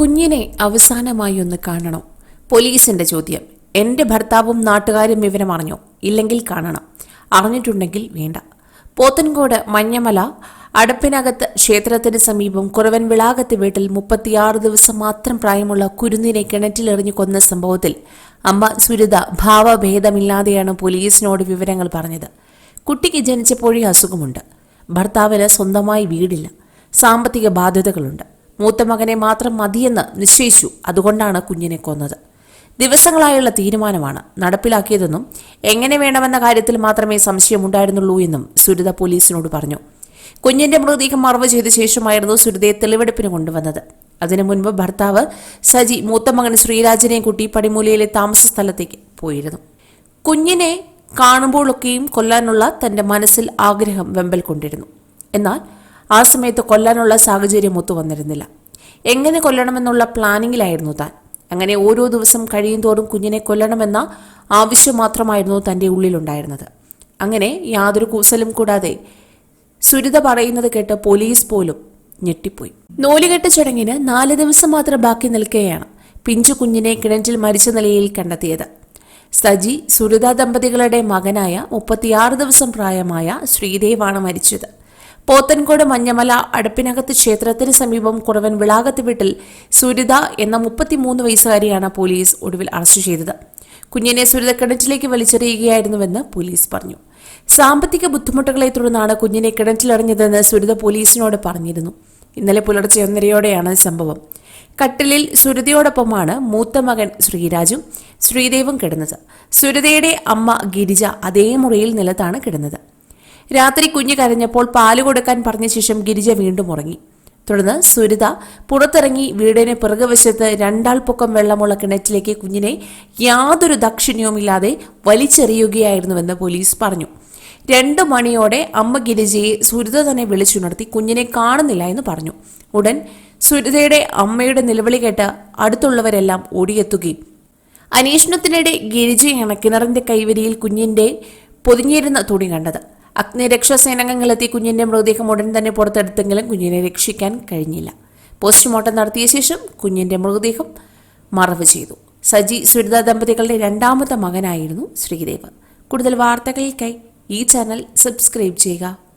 കുഞ്ഞിനെ അവസാനമായി ഒന്ന് കാണണം. പോലീസിന്റെ ചോദ്യം. എന്റെ ഭർത്താവും നാട്ടുകാരും വിവരം അറിഞ്ഞോ? ഇല്ലെങ്കിൽ കാണണം. അറിഞ്ഞിട്ടുണ്ടെങ്കിൽ വേണ്ട. പോത്തൻകോട് മഞ്ഞമല അടപ്പിനകത്ത് ക്ഷേത്രത്തിന് സമീപം കുറവൻ വിളാകത്ത് വീട്ടിൽ മുപ്പത്തിയാറ് ദിവസം മാത്രം പ്രായമുള്ള കുരുന്നിനെ കിണറ്റിലെറിഞ്ഞു കൊന്ന സംഭവത്തിൽ അമ്മ സുരിത ഭാവഭേദമില്ലാതെയാണ് പോലീസിനോട് വിവരങ്ങൾ പറഞ്ഞത്. കുട്ടിക്ക് ജനിച്ചപ്പോഴേ അസുഖമുണ്ട്. ഭർത്താവിന് സ്വന്തമായി വീടില്ല. സാമ്പത്തിക ബാധ്യതകളുണ്ട്. മൂത്ത മകനെ മാത്രം മതിയെന്ന് നിശ്ചയിച്ചു. അതുകൊണ്ടാണ് കുഞ്ഞിനെ കൊന്നത്. ദിവസങ്ങളായുള്ള തീരുമാനമാണ് നടപ്പിലാക്കിയതെന്നും എങ്ങനെ വേണമെന്ന കാര്യത്തിൽ മാത്രമേ സംശയമുണ്ടായിരുന്നുള്ളൂ എന്നും സുരിത പോലീസിനോട് പറഞ്ഞു. കുഞ്ഞിന്റെ മൃതദേഹം മറവ് ചെയ്ത ശേഷമായിരുന്നു സുരിതയെ തെളിവെടുപ്പിന് കൊണ്ടുവന്നത്. അതിനു മുൻപ് ഭർത്താവ് സജി മൂത്ത മകൻ ശ്രീരാജിനെയും കൂട്ടി പടിമൂലയിലെ താമസ സ്ഥലത്തേക്ക് പോയിരുന്നു. കുഞ്ഞിനെ കാണുമ്പോഴൊക്കെയും കൊല്ലാനുള്ള തന്റെ മനസ്സിൽ ആഗ്രഹം വെമ്പൽ കൊണ്ടിരുന്നു. എന്നാൽ ആ സമയത്ത് കൊല്ലാനുള്ള സാഹചര്യം ഒത്തു വന്നിരുന്നില്ല. എങ്ങനെ കൊല്ലണമെന്നുള്ള പ്ലാനിങ്ങിലായിരുന്നു താൻ. അങ്ങനെ ഓരോ ദിവസം കഴിയും തോറും കുഞ്ഞിനെ കൊല്ലണമെന്ന ആവശ്യം മാത്രമായിരുന്നു തന്റെ ഉള്ളിലുണ്ടായിരുന്നത്. അങ്ങനെ യാതൊരു കൂസലും കൂടാതെ സുരിത പറയുന്നത് കേട്ട് പോലീസ് പോലും ഞെട്ടിപ്പോയി. നൂലുകെട്ട ചടങ്ങിന് നാല് ദിവസം മാത്രം ബാക്കി നിൽക്കുകയാണ് പിഞ്ചു കുഞ്ഞിനെ കിണറ്റിൽ മരിച്ച നിലയിൽ കണ്ടെത്തിയത്. സജി സുരിത ദമ്പതികളുടെ മകനായ മുപ്പത്തിയാറ് ദിവസം പ്രായമായ ശ്രീദേവാണ് മരിച്ചത്. പോത്തൻകോട് മഞ്ഞമല അടുപ്പിനകത്ത് ക്ഷേത്രത്തിന് സമീപം കുറവൻ വിളാകത്ത് വീട്ടിൽ സുരിത എന്ന മുപ്പത്തിമൂന്ന് വയസ്സുകാരിയാണ് പോലീസ് ഒടുവിൽ അറസ്റ്റ് ചെയ്തത്. കുഞ്ഞിനെ സുരിത കിണറ്റിലേക്ക് വലിച്ചെറിയുകയായിരുന്നുവെന്ന് പോലീസ് പറഞ്ഞു. സാമ്പത്തിക ബുദ്ധിമുട്ടുകളെ തുടർന്നാണ് കുഞ്ഞിനെ കിണറ്റിലെറിഞ്ഞതെന്ന് സുരിത പോലീസിനോട് പറഞ്ഞിരുന്നു. ഇന്നലെ പുലർച്ചെ ഒന്നരയോടെയാണ് സംഭവം. കട്ടിലിൽ സുരതയോടൊപ്പമാണ് മൂത്ത മകൻ ശ്രീരാജും ശ്രീദേവും കിടന്നത്. സുരതയുടെ അമ്മ ഗിരിജ അതേ മുറിയിൽ നിലത്താണ് കിടന്നത്. രാത്രി കുഞ്ഞ് കരഞ്ഞപ്പോൾ പാൽ കൊടുക്കാൻ പറഞ്ഞ ശേഷം ഗിരിജ വീണ്ടും ഉറങ്ങി. തുടർന്ന് സുരിത പുറത്തിറങ്ങി വീടിന് പിറകുവശത്ത് രണ്ടാൾ പൊക്കം വെള്ളമുള്ള കിണറ്റിലേക്ക് കുഞ്ഞിനെ യാതൊരു ദക്ഷിണ്യവുമില്ലാതെ വലിച്ചെറിയുകയായിരുന്നുവെന്ന് പോലീസ് പറഞ്ഞു. രണ്ടു മണിയോടെ അമ്മ ഗിരിജയെ സുരിത തന്നെ വിളിച്ചുണർത്തി കുഞ്ഞിനെ കാണുന്നില്ല എന്ന് പറഞ്ഞു. ഉടൻ സുരിതയുടെ അമ്മയുടെ നിലവിളി കേട്ട് അടുത്തുള്ളവരെല്ലാം ഓടിയെത്തുകയും. അന്വേഷണത്തിനിടെ ഗിരിജയാണ് കിണറിന്റെ കൈവരിയിൽ കുഞ്ഞിന്റെ പൊതിഞ്ഞിരുന്ന തുണി കണ്ടത്. അഗ്നിരക്ഷാസേനാംഗങ്ങളെത്തി കുഞ്ഞിന്റെ മൃതദേഹം ഉടൻ തന്നെ പുറത്തെടുത്തെങ്കിലും കുഞ്ഞിനെ രക്ഷിക്കാൻ കഴിഞ്ഞില്ല. പോസ്റ്റ്മോർട്ടം നടത്തിയ ശേഷം കുഞ്ഞിന്റെ മൃതദേഹം മറവ് ചെയ്തു. സജി സുരിത ദമ്പതികളുടെ രണ്ടാമത്തെ മകനായിരുന്നു ശ്രീദേവ്. കൂടുതൽ വാർത്തകൾക്കായി ഈ ചാനൽ സബ്സ്ക്രൈബ് ചെയ്യുക.